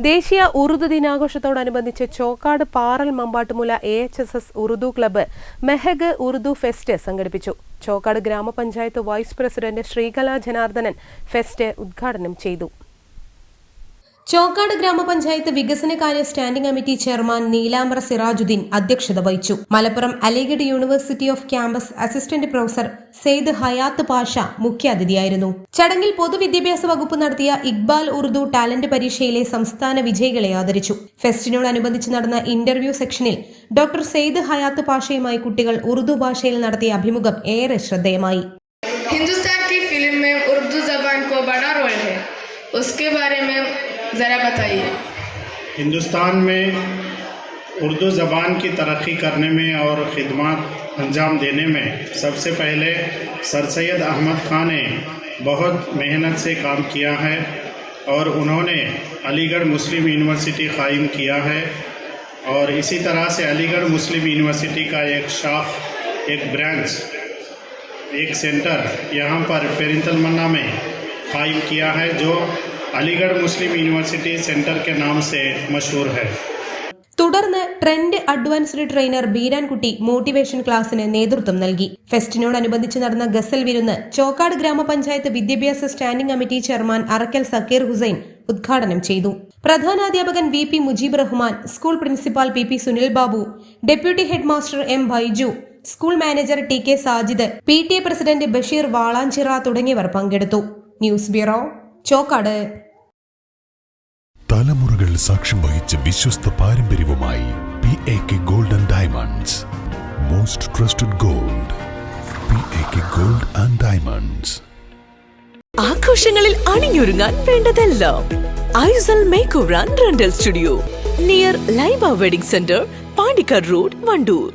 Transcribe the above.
ദേശീയ Urdu ദിനാഘോഷത്തോടനുബന്ധിച്ച് Chokkad Paral Mampattumoola A H S S Urdu club Mehak Urdu fest സംഘടിപ്പിച്ചു. ചോക്കാട് ഗ്രാമപഞ്ചായത്ത് vice president Sreekala Janardhanan fest ഉദ്ഘാടനം ചെയ്തു. ചോക്കാട് ഗ്രാമപഞ്ചായത്ത് വികസനകാര്യ standing committee chairman Neelambar Sirajuddin അധ്യക്ഷത വഹിച്ചു. Malappuram Aligarh university of campus assistant professor Syed Hayath Pasha മുഖ്യാതിഥിയായിരുന്നു. ചടങ്ങിൽ പൊതുവിദ്യാഭ്യാസ വകുപ്പ് നടത്തിയ ഇക്ബാൽ ഉറുദു ടാലന്റ് പരീക്ഷയിലെ സംസ്ഥാന വിജയികളെ ആദരിച്ചു. ഫെസ്റ്റിനോടനുബന്ധിച്ച് നടന്ന ഇന്റർവ്യൂ സെക്ഷനിൽ ഡോക്ടർ സെയ്ദ് ഹയാത്ത് പാഷയുമായി കുട്ടികൾ ഉറുദു ഭാഷയിൽ നടത്തിയ അഭിമുഖം ഏറെ ശ്രദ്ധേയമായി. ഹിന്ദുസ്ഥാൻ ഫിലിം ഉറുദു ജബാൻ കോ ബഡാ റോൾ ഉസ്കെ ബാരെ ज़रा बताइए। हिंदुस्तान में उर्दू ज़बान की तरक्की करने में और ख़िदमत अंजाम देने में सबसे पहले सर सैद अहमद ख़ान ने बहुत मेहनत से काम किया है और उन्होंने अलीगढ़ मुस्लिम यूनिवर्सिटी कायम किया है और इसी तरह से अलीगढ़ मुस्लिम यूनिवर्सिटी का एक शाख, एक ब्रांच, एक सेंटर यहाँ पर पेरिंतलमन्ना में कायम किया है, जो അലിഗഡ് മുസ്ലിം യൂണിവേഴ്സിറ്റി സെന്റർ കെ നാം സെ മഷൂർ ഹെ. തുടർന്ന് trend advanced trainer Beerankutty motivation ക്ലാസ്സിന് നേതൃത്വം നൽകി. ഫെസ്റ്റിനോടനുബന്ധിച്ച് നടന്ന ഗസൽ വിരുന്ന് ചോക്കാട് ഗ്രാമപഞ്ചായത്ത് വിദ്യാഭ്യാസ standing committee chairman Arakkal Zakir Hussain ഉദ്ഘാടനം ചെയ്തു. പ്രധാനാധ്യാപകൻ V P Mujeeb Rahman school principal P P Sunil Babu deputy head master M Baiju school manager T K Sajid P T A president Basheer Valanchira തുടങ്ങിയവർ പങ്കെടുത്തു. News bureau Chokkad. തലമുറകൾ സാക്ഷ്യം വഹിച്ച വിശ്വസ്ത പാരമ്പര്യവുമായി P A K golden diamonds most trusted gold P A K gold and diamonds ആഘോഷങ്ങളിൽ അണിഞ്ഞൊരുങ്ങാൻ വേണ്ടതെല്ലാം Aisal make over and rental studio. Near Laiba wedding centre Pandikkad road Wandoor